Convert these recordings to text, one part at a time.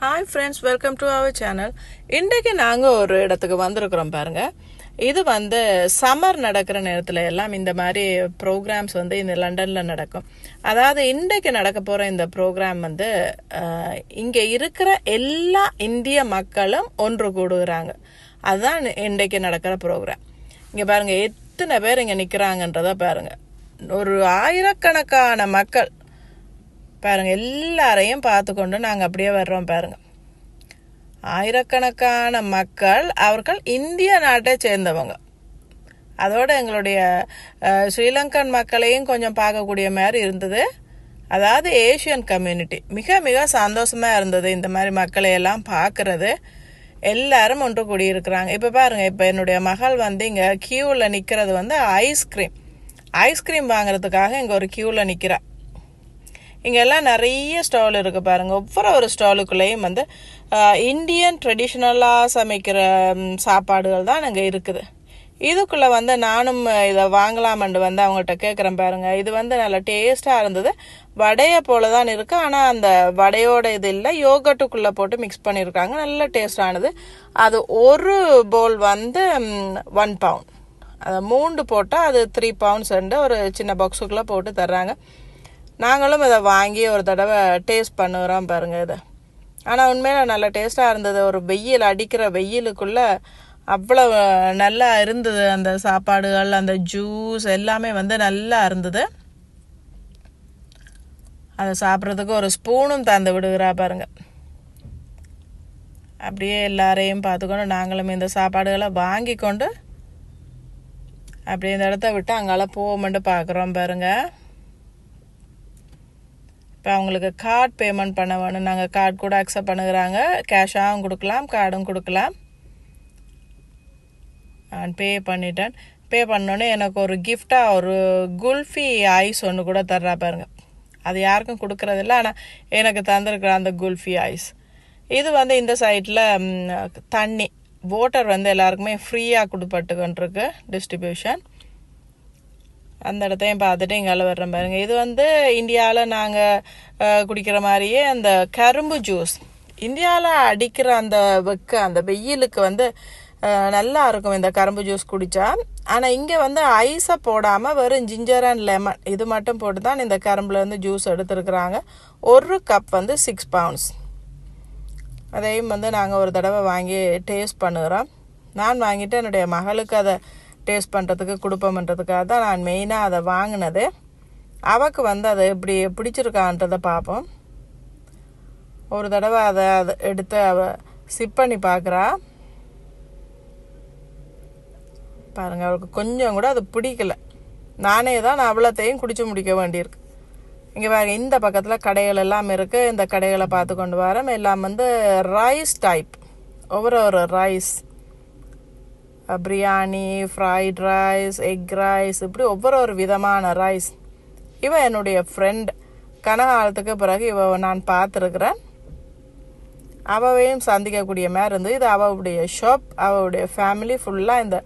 Hi friends welcome to our channel இன்றைக்கு நாங்கள் ஒரு இடத்துக்கு வந்திருக்கிறோம் பாருங்கள் இது வந்து சம்மர் நடக்கிற நேரத்தில் எல்லாம் இந்த மாதிரி ப்ரோக்ராம்ஸ் வந்து இந்த லண்டனில் நடக்கும். அதாவது இன்றைக்கு நடக்க போகிற இந்த ப்ரோக்ராம் வந்து இங்கே இருக்கிற எல்லா இந்திய மக்களும் ஒன்று கூடுகிறாங்க. அதுதான் இன்றைக்கு நடக்கிற ப்ரோக்ராம் இங்கே பாருங்கள் எத்தனை பேர் இங்கே நிற்கிறாங்கன்றத பாருங்கள் ஒரு ஆயிரக்கணக்கான மக்கள் பாருங்கள் எல்லாரையும் பார்த்து கொண்டு நாங்கள் அப்படியே வர்றோம் பாருங்கள் ஆயிரக்கணக்கான மக்கள் அவர்கள் இந்திய நாட்டை சேர்ந்தவங்க. அதோடு எங்களுடைய ஸ்ரீலங்கன் மக்களையும் கொஞ்சம் பார்க்கக்கூடிய மாதிரி இருந்தது. அதாவது ஏஷியன் கம்யூனிட்டி மிக மிக சந்தோஷமாக இருந்தது இந்த மாதிரி மக்களையெல்லாம் பார்க்குறது. எல்லாரும் ஒன்று கூடியிருக்கிறாங்க. இப்போ பாருங்கள் இப்போ என்னுடைய மகள் வந்து இங்கே க்யூவில் நிற்கிறது வந்து ஐஸ்கிரீம் ஐஸ்கிரீம் வாங்குறதுக்காக இங்கே ஒரு க்யூவில் நிற்கிறாள் இங்கெல்லாம் நிறைய ஸ்டால் இருக்குது பாருங்க. ஒவ்வொரு ஒரு ஸ்டாலுக்குள்ளேயும் வந்து இந்தியன் ட்ரெடிஷ்னலாக சமைக்கிற சாப்பாடுகள் தான் அங்கே இருக்குது. இதுக்குள்ளே வந்து நானும் இதை வாங்கலாமண்டு வந்து அவங்கள்ட்ட கேட்குறேன் பாருங்கள் இது வந்து நல்லா டேஸ்ட்டாக இருந்தது. வடையை போல தான் இருக்குது ஆனால் அந்த வடையோட இது இல்லை. யோகட்டுக்குள்ளே போட்டு மிக்ஸ் பண்ணியிருக்காங்க நல்ல டேஸ்டானது அது ஒரு போல் வந்து ஒன் பவுண்ட் அதை மூண்டு போட்டால் அது த்ரீ பவுண்ட்ஸ் ஒரு சின்ன பாக்ஸுக்குள்ளே போட்டு தர்றாங்க. நாங்களும் இதை வாங்கி ஒரு தடவை டேஸ்ட் பண்ணுறோம் பாருங்கள் இதை. ஆனால் உண்மையில நல்ல டேஸ்ட்டாக இருந்தது. ஒரு வெயில் அடிக்கிற வெயிலுக்குள்ளே அவ்வளோ நல்லா இருந்தது. அந்த சாப்பாடுகள் அந்த ஜூஸ் எல்லாமே வந்து நல்லா இருந்தது. அதை சாப்பிட்றதுக்கு ஒரு ஸ்பூனும் தந்து விடுகிறா பாருங்க. அப்படியே எல்லாரையும் பார்த்துக்கொண்டு நாங்களும் இந்த சாப்பாடுகளை வாங்கி கொண்டு அப்படியே இந்த இடத்த விட்டு அங்கால போவோம்ட்டு பார்க்குறோம் பாருங்கள் இப்போ அவங்களுக்கு கார்டு பேமெண்ட் பண்ண வேணும் நாங்கள் கார்டு கூட அக்செப்ட் பண்ணுகிறாங்க. கேஷாகவும் கொடுக்கலாம் கார்டும் கொடுக்கலாம். நான் பே பண்ணிட்டேன். பே பண்ணோன்னே எனக்கு ஒரு கிஃப்டாக ஒரு குல்ஃபி ஐஸ் ஒன்று கூட தர்றா பாருங்க. அது யாருக்கும் கொடுக்குறதில்ல ஆனால் எனக்கு தந்திருக்கிற அந்த குல்ஃபி ஐஸ். இது வந்து இந்த சைட்டில் தண்ணி வாட்டர் வந்து எல்லாருக்குமே ஃப்ரீயாக கொடுப்பட்டு கொண்டிருக்கு டிஸ்ட்ரிபியூஷன் அந்த இடத்தையும் பார்த்துட்டு இங்கால வர்றோம் பாருங்க. இது வந்து இந்தியாவில் நாங்கள் குடிக்கிற மாதிரியே அந்த கரும்பு ஜூஸ் இந்தியாவில் அடிக்கிற அந்த வெக்க அந்த வெயிலுக்கு வந்து நல்லா இருக்கும் இந்த கரும்பு ஜூஸ் குடித்தா ஆனால் இங்கே வந்து ஐஸை போடாமல் வெறும் ஜிஞ்சர் அண்ட் லெமன் இது மட்டும் போட்டு தான் இந்த கரும்புலேருந்து ஜூஸ் எடுத்துருக்குறாங்க. ஒரு கப் வந்து சிக்ஸ் பவுண்ட்ஸ் அதையும் வந்து நாங்கள் ஒரு தடவை வாங்கி டேஸ்ட் பண்ணுகிறோம் நான் வாங்கிட்டு என்னுடைய மகளுக்கு அதை டேஸ்ட் பண்ணுறதுக்கு கொடுப்போம்ன்றதுக்காக தான் நான் மெயினாக அதை வாங்கினது. அவக்கு வந்து அதை எப்படி பிடிச்சிருக்கான்றதை பார்ப்போம். ஒரு தடவை அதை அதை எடுத்து அவ சிப் பண்ணி பார்க்குறா. பாருங்கள் அவளுக்கு கொஞ்சம் கூட அது பிடிக்கல. நானே தான் நான் அவ்வளோத்தையும் குடிச்சு முடிக்க வேண்டியிருக்கு. இங்கே பாருங்க இந்த பக்கத்தில் கடைகள் எல்லாம் இருக்குது இந்த கடைகளை பார்த்து கொண்டு வரோம் எல்லாம் வந்து ரைஸ் டைப் ஒவ்வொரு ஒரு rice biryani fried rice egg rice இப்படி ஒவ்வொரு ஒரு விதமான ரைஸ் இவன் என்னுடைய ஃப்ரெண்ட் கனகாலத்துக்கு பிறகு இவ நான் பார்த்துருக்குறேன். அவவையும் சந்திக்கக்கூடிய மாதிரி இருந்து இது அவளுடைய ஷாப் அவளுடைய ஃபேமிலி ஃபுல்லாக இந்த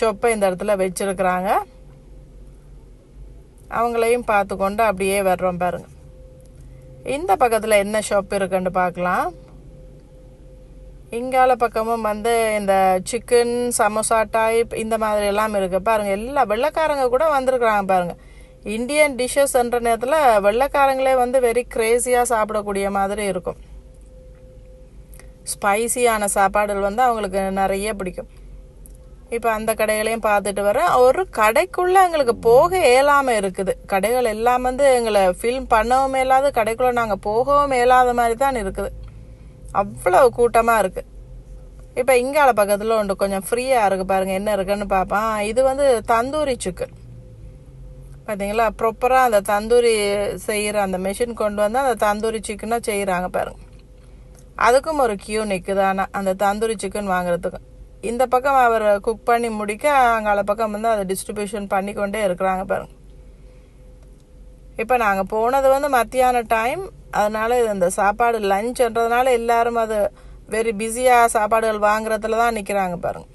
ஷாப்பை இந்த இடத்துல வச்சுருக்குறாங்க. அவங்களையும் பார்த்து கொண்டு அப்படியே வர்றோம் பாருங்கள் இந்த பக்கத்தில் என்ன ஷாப் இருக்குன்னு பார்க்கலாம். இங்கால பக்கமும் வந்து இந்த சிக்கன் சமோசா டைப் இந்த மாதிரி எல்லாம் இருக்குது பாருங்க எல்லா வெள்ளைக்காரங்க கூட வந்திருக்கிறாங்க பாருங்க. இந்தியன் டிஷ்ஷஸ்ன்ற நேரத்தில் வெள்ளைக்காரங்களே வந்து வெரி க்ரேஸியாக சாப்பிடக்கூடிய மாதிரி இருக்கும். ஸ்பைசியான சாப்பாடுகள் வந்து அவங்களுக்கு நிறைய பிடிக்கும். இப்போ அந்த கடைகளையும் பார்த்துட்டு வரேன் ஒரு கடைக்குள்ளே எங்களுக்கு போக இயலாமல் இருக்குது. கடைகள் எல்லாம் வந்து எங்களை ஃபில்ம் பண்ணவும் இயலாது கடைக்குள்ளே நாங்கள் போகவும் இயலாத மாதிரி தான் இருக்குது. அவ்வளவு கூட்டமாக இருக்குது இப்போ இங்கால பக்கத்தில் ஒன்று கொஞ்சம் ஃப்ரீயாக இருக்குது பாருங்கள் என்ன இருக்குன்னு பார்ப்பேன் இது வந்து தந்தூரி சிக்கன் பார்த்தீங்களா ப்ராப்பராக அந்த தந்தூரி செய்கிற அந்த மெஷின் கொண்டு வந்து அந்த தந்தூரி சிக்கனாக செய்கிறாங்க பாருங்க. அதுக்கும் ஒரு கியூ நிற்குது ஆனால் அந்த தந்தூரி சிக்கன் வாங்குறதுக்கு. இந்த பக்கம் அவர் குக் பண்ணி முடிக்க அங்கால பக்கம் வந்து அதை டிஸ்ட்ரிபியூஷன் பண்ணிக்கொண்டே இருக்கிறாங்க பாருங்கள் இப்போ நாங்கள் போனது வந்து மத்தியான டைம் அதனால் இது இந்த சாப்பாடு லஞ்சன்றதுனால எல்லாரும் அது வெரி பிஸியாக சாப்பாடுகள் வாங்குறதுல தான் நிற்கிறாங்க பாருங்க.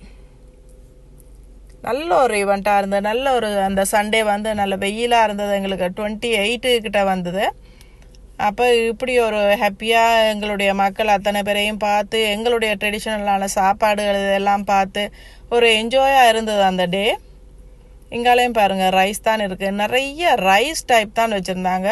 நல்ல ஒரு ஈவெண்ட்டாக இருந்தது. நல்ல ஒரு அந்த சண்டே வந்து நல்ல வெயிலாக இருந்தது எங்களுக்கு. டுவெண்ட்டி எயிட்டு கிட்ட வந்தது. அப்போ இப்படி ஒரு ஹாப்பியாக எங்களுடைய மக்கள் அத்தனை பேரையும் பார்த்து எங்களுடைய ட்ரெடிஷ்னலான சாப்பாடுகள் இதெல்லாம் பார்த்து ஒரு என்ஜாயாக இருந்தது அந்த டே இங்காலையும் பாருங்கள் ரைஸ் தான் இருக்குது நிறைய ரைஸ் டைப் தான் வச்சுருந்தாங்க.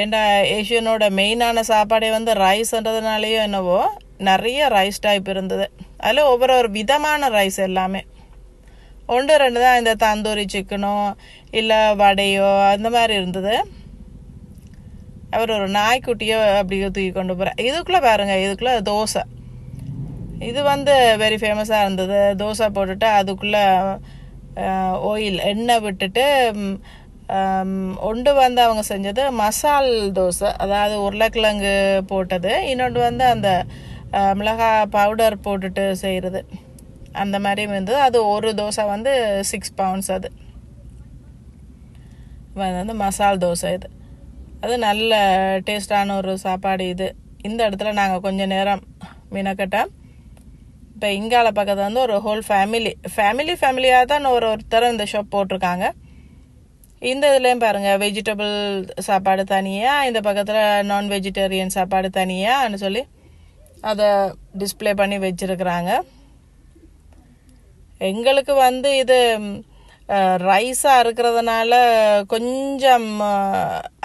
ஏண்டா ஏஷியனோட மெயினான சாப்பாடே வந்து ரைஸ்ன்றதுனாலேயோ என்னவோ நிறைய ரைஸ் டைப் இருந்தது. அதில் ஒவ்வொரு ஒரு விதமான ரைஸ் எல்லாமே. ஒன்று ரெண்டு தான் இந்த தந்தூரி சிக்கனோ இல்லை வடையோ அந்த மாதிரி இருந்தது. அவர் ஒரு நாய்க்குட்டியோ அப்படியோ தூக்கி கொண்டு போகிறார் இதுக்குள்ளே பாருங்கள் இதுக்குள்ளே தோசை. இது வந்து வெரி ஃபேமஸாக இருந்தது. தோசை போட்டுட்டு அதுக்குள்ளே ஆயில் எண்ணெய் விட்டுட்டு ஒன்று வந்து அவங்க செஞ்சது மசால் தோசை அதாவது உருளைக்கிழங்கு போட்டது. இன்னொன்று வந்து அந்த மிளகாய் பவுடர் போட்டுட்டு செய்கிறது அந்த மாதிரி இருந்தது. அது ஒரு தோசை வந்து சிக்ஸ் பவுண்ட்ஸ் அது. வந்து மசால் தோசை இது. அது நல்ல டேஸ்டான ஒரு சாப்பாடு இது. இந்த இடத்துல நாங்கள் கொஞ்சம் நேரம் மினக்கட்டை இப்போ இங்கால பக்கத்தில் வந்து ஒரு ஹோல் ஃபேமிலி ஃபேமிலி ஃபேமிலியாக தான் ஒரு ஒருத்தர் இந்த ஷாப் போட்டிருக்காங்க. இந்த இதுலேயும் பாருங்கள் வெஜிடபிள் சாப்பாடு தனியாக இந்த பக்கத்தில் நான் வெஜிடேரியன் சாப்பாடு தனியாகனு சொல்லி அதை டிஸ்பிளே பண்ணி வச்சுருக்குறாங்க. எங்களுக்கு வந்து இது ரைஸாக இருக்கிறதுனால கொஞ்சம்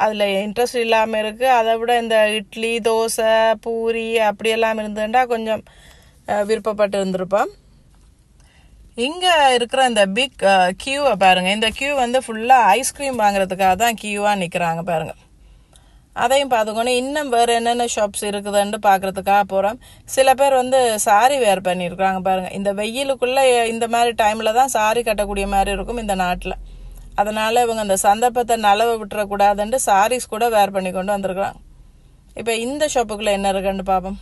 அதில் இன்ட்ரெஸ்ட் இல்லாமல் இருக்குது அதை விட இந்த இட்லி தோசை பூரி அப்படியெல்லாம் இருந்துட்டால் கொஞ்சம் விருப்பப்பட்டு இருந்திருப்போம். இங்கே இருக்கிற இந்த பிக் கியூவை பாருங்கள் இந்த கியூ வந்து ஃபுல்லாக ஐஸ்கிரீம் வாங்குறதுக்காக தான் கியூவாக நிற்கிறாங்க பாருங்கள் அதையும் பார்த்துக்கணும் இன்னும் வேறு என்னென்ன ஷாப்ஸ் இருக்குதுன்னு பார்க்குறதுக்காக போகிறோம் சில பேர் வந்து சாரி வேர் பண்ணியிருக்கிறாங்க பாருங்கள் இந்த வெயிலுக்குள்ளே இந்த மாதிரி டைமில் தான் சாரி கட்டக்கூடிய மாதிரி இருக்கும் இந்த நாட்டில். அதனால் இவங்க அந்த சந்தர்ப்பத்தை நலவை விட்டுறக்கூடாதுன்ட்டு சாரீஸ் கூட வேர் பண்ணி கொண்டு வந்திருக்கிறாங்க. இப்போ இந்த ஷாப்புக்குள்ளே என்ன இருக்குன்னு பார்ப்போம்.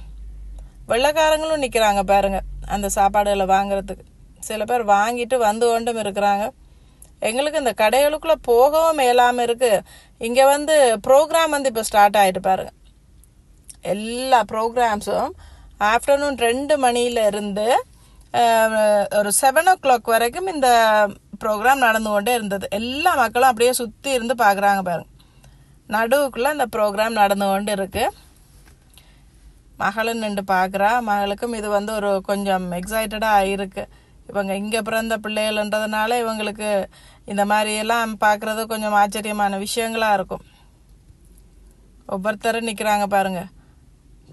வெள்ளைக்காரங்களும் நிற்கிறாங்க பாருங்க அந்த சாப்பாடுகளை வாங்குறதுக்கு. சில பேர் வாங்கிட்டு வந்து கொண்டும் இருக்கிறாங்க. எங்களுக்கு இந்த கடைகளுக்குள்ளே போகவும் மேலாமல் இருக்குது இங்கே வந்து ப்ரோக்ராம் வந்து இப்போ ஸ்டார்ட் ஆகிட்டு பாருங்க. எல்லா ப்ரோக்ராம்ஸும் ஆஃப்டர்நூன் ரெண்டு மணியில இருந்து ஒரு செவன் ஓ கிளாக் வரைக்கும் இந்த ப்ரோக்ராம் நடந்து கொண்டே இருந்தது. எல்லா மக்களும் அப்படியே சுற்றி இருந்து பார்க்குறாங்க பாருங்க. நடுவுக்குள்ளே அந்த ப்ரோக்ராம் நடந்து கொண்டு இருக்குது மகளும் நின்று பார்க்குறா. மகளுக்கும் இது வந்து ஒரு கொஞ்சம் எக்ஸைட்டடாக ஆகிருக்கு இவங்க இங்கே பிறந்த பிள்ளைகள்ன்றதுனால இவங்களுக்கு இந்த மாதிரியெல்லாம் பார்க்குறது கொஞ்சம் ஆச்சரியமான விஷயங்களாக இருக்கும். ஒவ்வொருத்தரும் நிற்கிறாங்க பாருங்கள்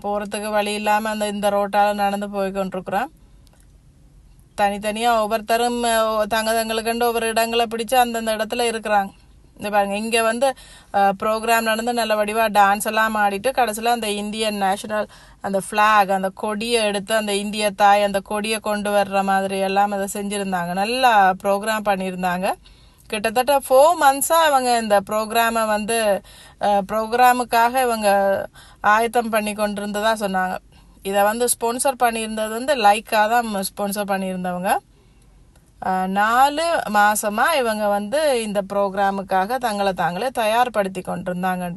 போகிறதுக்கு வழி இல்லாமல் அந்த இந்த ரோட்டால் நடந்து போய்கொண்டிருக்குறோம் தனித்தனியாக ஒவ்வொருத்தரும் தங்க தங்களுக்குண்டு ஒவ்வொரு இடங்களை பிடிச்சு அந்தந்த இடத்துல இருக்கிறாங்க. இந்த பாருங்க இங்கே வந்து ப்ரோக்ராம் நடந்து நல்ல வடிவாக டான்ஸ் எல்லாம் ஆடிட்டு கடைசியில் அந்த இந்தியன் நேஷனல் அந்த ஃப்ளாக் அந்த கொடியை எடுத்து அந்த இந்திய தாய் அந்த கொடியை கொண்டு வர்ற மாதிரி எல்லாம் அதை செஞ்சுருந்தாங்க. நல்லா ப்ரோக்ராம் பண்ணியிருந்தாங்க. கிட்டத்தட்ட ஃபோர் மந்த்ஸாக இவங்க இந்த ப்ரோக்ராமை வந்து ப்ரோக்ராமுக்காக இவங்க ஆயத்தம் பண்ணி கொண்டிருந்ததாக சொன்னாங்க. இதை வந்து ஸ்பான்சர் பண்ணியிருந்தது வந்து லைக்காக தான் ஸ்பான்சர் பண்ணியிருந்தவங்க. நாலு மாதமாக இவங்க வந்து இந்த ப்ரோக்ராமுக்காக தங்களை தாங்களே தயார்படுத்தி கொண்டிருந்தாங்க.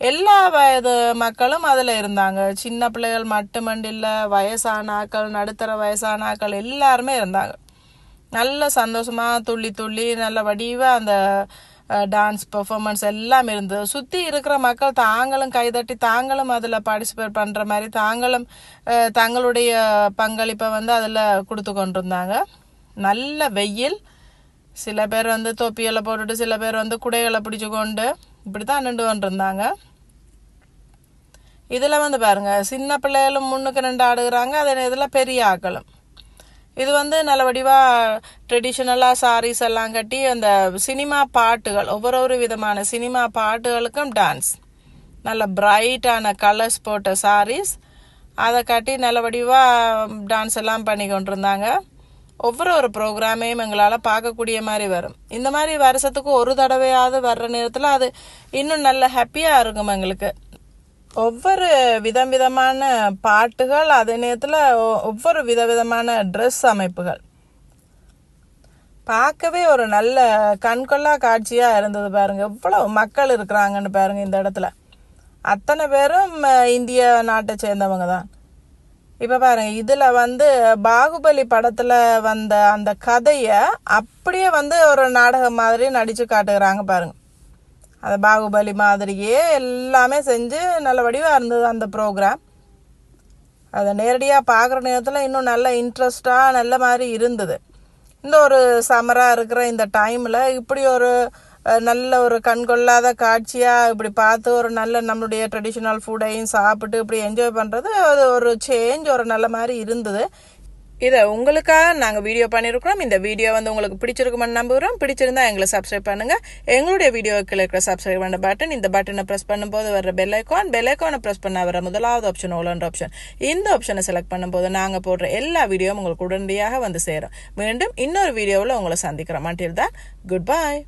எல்லா வயது மக்களும் அதில் இருந்தாங்க. சின்ன பிள்ளைகள் மட்டுமண்டில்ல இல்லை நடுத்தர வயசானாக்கள் எல்லாருமே இருந்தாங்க. நல்ல சந்தோஷமாக துள்ளி துள்ளி நல்ல வடிவாக அந்த டான்ஸ் பெர்ஃபார்மன்ஸ் எல்லாம் இருந்தது. சுற்றி இருக்கிற மக்கள் தாங்களும் கைதட்டி தாங்களும் அதில் பார்ட்டிசிபேட் பண்ணுற மாதிரி தாங்களும் தங்களுடைய பங்களிப்பை வந்து அதில் கொடுத்து கொண்டிருந்தாங்க. நல்ல வெயில். சில பேர் வந்து தொப்பியெல்லாம் போட்டுட்டு சில பேர் வந்து குடைகளை பிடிச்சு கொண்டு இப்படி தான் நின்று கொண்டிருந்தாங்க. இதில் வந்து பாருங்கள் சின்ன பிள்ளைகளும் முன்னுக்கு ரெண்டு ஆடுகிறாங்க அதே நேரத்தில் பெரிய ஆக்களும். இது வந்து நல்ல வடிவாக ட்ரெடிஷ்னலாக சாரீஸ் எல்லாம் கட்டி அந்த சினிமா பாட்டுகள் ஒவ்வொரு ஒரு விதமான சினிமா பாட்டுகளுக்கும் டான்ஸ் நல்ல பிரைட்டான கலர்ஸ் போட்ட சாரீஸ் அதை கட்டி நல்ல வடிவாக டான்ஸ் எல்லாம் பண்ணி கொண்டிருந்தாங்க. ஒவ்வொரு ஒரு ப்ரோக்ராமையும் எங்களால் பார்க்கக்கூடிய மாதிரி வரும். இந்த மாதிரி வருஷத்துக்கு ஒரு தடவையாவது வர்ற நேரத்தில் அது இன்னும் நல்ல ஹாப்பியாக இருக்கும் எங்களுக்கு. ஒவ்வொரு விதம் விதமான பாட்டுகள் அதே நேரத்தில் ஒவ்வொரு விதவிதமான ட்ரெஸ் அமைப்புகள். பார்க்கவே ஒரு நல்ல கண்கொள்ளா காட்சியாக இருந்தது பாருங்கள் எவ்வளோ மக்கள் இருக்கிறாங்கன்னு பாருங்கள் இந்த இடத்துல. அத்தனை பேரும் இந்திய நாட்டை சேர்ந்தவங்க தான் இப்போ பாருங்க இதில் வந்து பாகுபலி படத்தில் வந்த அந்த கதையை அப்படியே வந்து ஒரு நாடகம் மாதிரி நடித்து காட்டுகிறாங்க பாருங்க. அந்த பாகுபலி மாதிரியே எல்லாமே செஞ்சு நல்ல வடிவாக இருந்தது அந்த ப்ரோக்ராம் அதை நேரடியாக பார்க்குற நேரத்தில் இன்னும் நல்ல இன்ட்ரெஸ்டாக நல்ல மாதிரி இருந்தது. இந்த ஒரு சம்மராக இருக்கிற இந்த டைமில் இப்படி ஒரு நல்ல ஒரு கண்கொள்ளாத காட்சியாக இப்படி பார்த்து ஒரு நல்ல நம்மளுடைய ட்ரெடிஷ்னல் ஃபுட்டையும் சாப்பிட்டு இப்படி என்ஜாய் பண்ணுறது அது ஒரு சேஞ்ச் ஒரு நல்ல மாதிரி இருந்தது. இதை உங்களுக்காக நாங்கள் வீடியோ பண்ணியிருக்கிறோம் இந்த வீடியோ வந்து உங்களுக்கு பிடிச்சிருக்குமென்னு நம்புகிறோம் பிடிச்சிருந்தா எங்களை சப்ஸ்கிரைப் பண்ணுங்கள் எங்களுடைய வீடியோவுக்கு இருக்கிற சப்ஸ்கிரைப் பண்ண பட்டன் இந்த பட்டனை ப்ரெஸ் பண்ணும்போது வர பெல் ஐக்கான் பெல் ஐக்கானை ப்ரெஸ் பண்ண வர முதலாவது ஆப்ஷன் ஓலன்ற ஆப்ஷன் இந்த ஆப்ஷனை செலக்ட் பண்ணும்போது நாங்கள் போடுற எல்லா வீடியோவும் உங்களுக்கு உடனடியாக வந்து சேரும். மீண்டும் இன்னொரு வீடியோவில் உங்களை சந்திக்கிறோம். மாட்டில் தான் குட் பாய்